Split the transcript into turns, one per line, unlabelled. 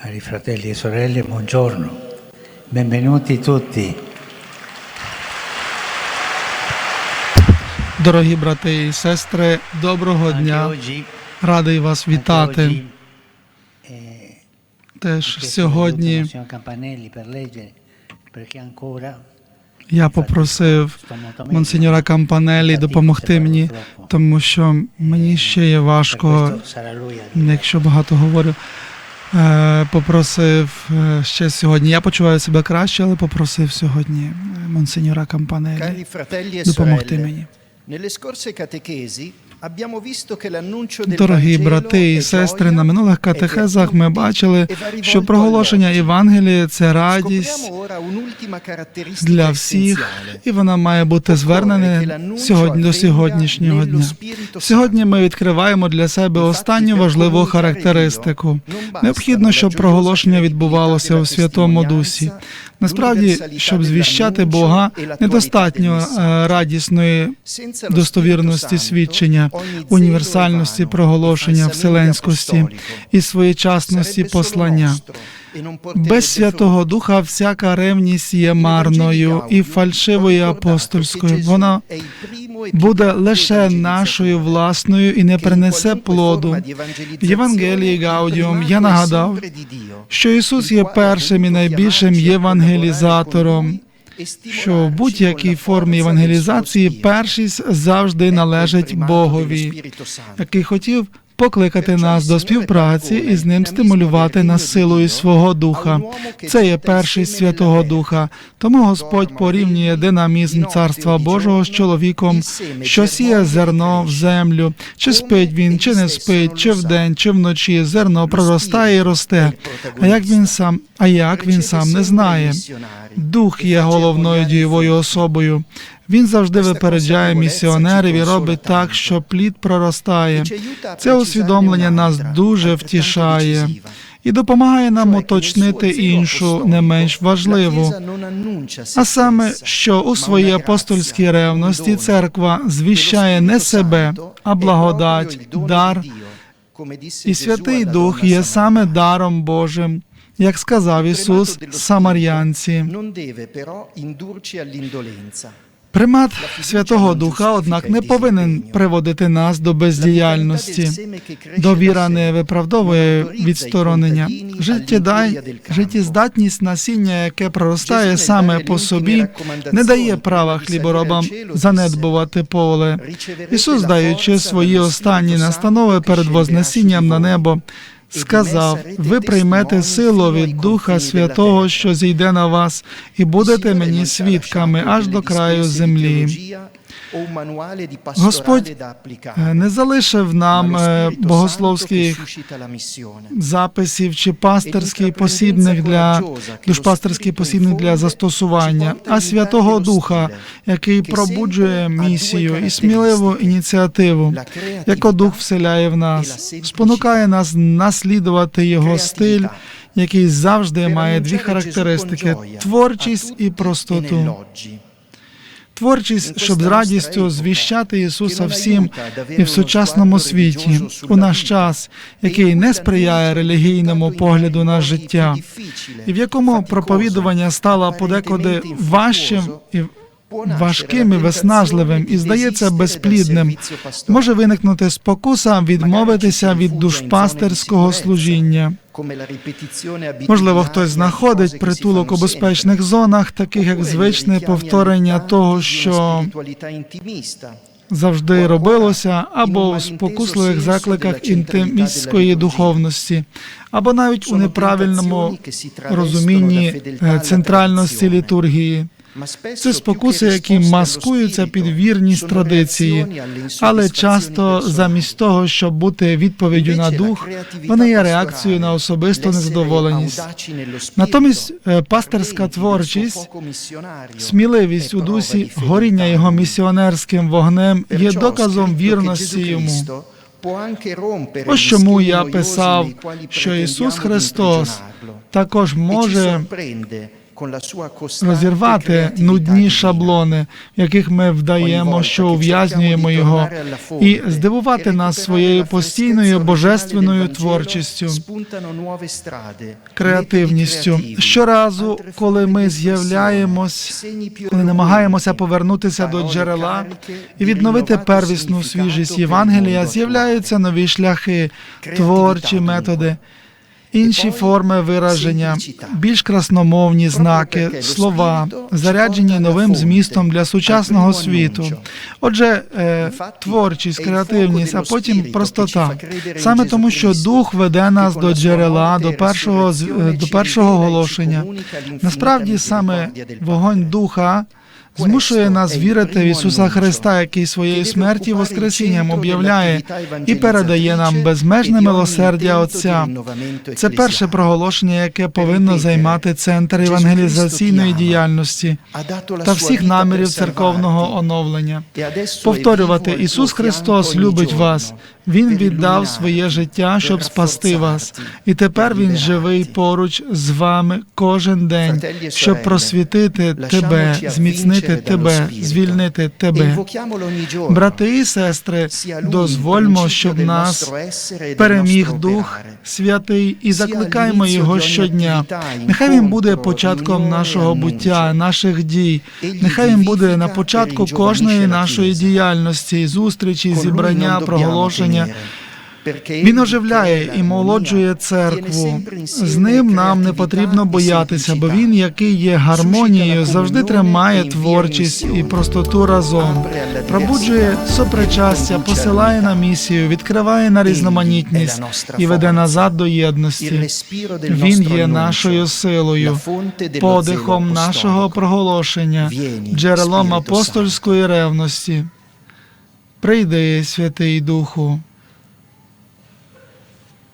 Cari fratelli e sorelle, buongiorno. Benvenuti tutti.
Дорогі брати і сестри, доброго дня. Радий вас вітати.
eh,
Теж сьогодні я попросив монсеньора Кампанелі допомогти мені, тому що мені ще є важко, якщо багато говорю. Е, Попросив е, ще сьогодні. Я почуваю себе краще, але попросив сьогодні е, монсеньора Кампанелі
e
допомогти мені. Дорогі брати і сестри, на минулих
e
катехезах ми бачили,
e
що проголошення
all'oggi.
Євангелія це радість для всіх, і вона має бути звернена сьогодні до сьогоднішнього дня. Сьогодні ми відкриваємо для себе останню важливу характеристику. Необхідно, щоб проголошення відбувалося у Святому Дусі. Насправді, щоб звіщати Бога, недостатньо е, радісної достовірності свідчення, універсальності проголошення вселенськості і своєчасності послання. Без Святого Духа всяка ревність є марною і фальшивою апостольською. Вона буде лише нашою власною і не принесе плоду. В Євангелії Гаудіум я нагадав, що Ісус є першим і найбільшим євангелізатором. Що в будь-якій формі євангелізації першість завжди належить Богові, який хотів покликати нас до співпраці і з ним стимулювати нас силою свого духа. Це є перший Святого Духа. Тому Господь порівнює динамізм Царства Божого з чоловіком, що сіє зерно в землю. Чи спить він, чи не спить, чи вдень, чи вночі зерно проростає і росте. А як він сам, а як він сам не знає. Дух є головною дієвою особою. Він завжди випереджає місіонерів і робить так, що плід проростає. Це усвідомлення нас дуже втішає і допомагає нам уточнити іншу, не менш важливу. А саме, що у своїй апостольській ревності церква звіщає не себе, а благодать, дар, і Святий Дух є саме даром Божим, як сказав Ісус Самарянці. Примат Святого Духа, однак, не повинен приводити нас до бездіяльності. Довіра не виправдовує відсторонення. Життєдай, життєздатність насіння, яке проростає саме по собі, не дає права хліборобам занедбувати поле. Ісус, даючи свої останні настанови перед вознесінням на небо, сказав: ви приймете силу від Духа Святого, що зійде на вас, і будете мені свідками аж до краю землі. Господь Е, Не залишив нам е, богословських записів чи пасторських посібних для душпастерських посібних для застосування, а Святого Духа, який пробуджує місію і сміливу ініціативу, яку Дух вселяє в нас, спонукає нас наслідувати його стиль, який завжди має дві характеристики: творчість і простоту. Творчість, щоб з радістю звіщати Ісуса всім і в сучасному світі, у наш час, який не сприяє релігійному погляду на життя, і в якому проповідування стало подекуди важчим і важким і виснажливим і здається безплідним, може виникнути спокуса відмовитися від душпастерського служіння. Можливо, хтось знаходить притулок у безпечних зонах, таких як звичне повторення того, що завжди робилося, або у спокусливих закликах інтимістської духовності, або навіть у неправильному розумінні е, центральності літургії. Це спокуси, які маскуються під вірність традиції, але часто замість того, щоб бути відповіддю на дух, вони є реакцією на особисту незадоволеність. Натомість е, пасторська творчість, сміливість у дусі, горіння його місіонерським вогнем є доказом вірності йому. Ось чому я писав, що Ісус Христос також може розірвати нудні шаблони, в яких ми вдаємо, що ув'язнюємо його, і здивувати нас своєю постійною божественною творчістю, креативністю. Щоразу, коли ми з'являємось, коли намагаємося повернутися до джерела і відновити первісну свіжість Євангелія, з'являються нові шляхи, творчі методи. Інші форми вираження, більш красномовні знаки, слова, заряджені новим змістом для сучасного світу. Отже, е, творчість, креативність, а потім простота. Саме тому, що дух веде нас до джерела, до першого е, до першого оголошення. Насправді саме вогонь духа. Змушує нас вірити в Ісуса Христа, який своєю смерті і воскресінням об'являє і передає нам безмежне милосердя Отця. Це перше проголошення, яке повинно займати центр евангелізаційної діяльності та всіх намірів церковного оновлення. Повторювати, Ісус Христос любить вас. Він віддав своє життя, щоб спасти вас, і тепер Він живий поруч з вами кожен день, щоб просвітити тебе, зміцнити тебе, звільнити тебе. Брати і сестри, дозвольмо, щоб нас переміг Дух Святий і закликаємо його щодня. Нехай він буде початком нашого буття, наших дій. Нехай він буде на початку кожної нашої діяльності, зустрічі, зібрання, проголошення. Він оживляє і молоджує церкву. З ним нам не потрібно боятися, бо він, який є гармонією, завжди тримає творчість і простоту разом. Пробуджує сопричастя, посилає на місію, відкриває на різноманітність і веде назад до єдності. Він є нашою силою, подихом нашого проголошення, джерелом апостольської ревності. Прийди, Святий Духу.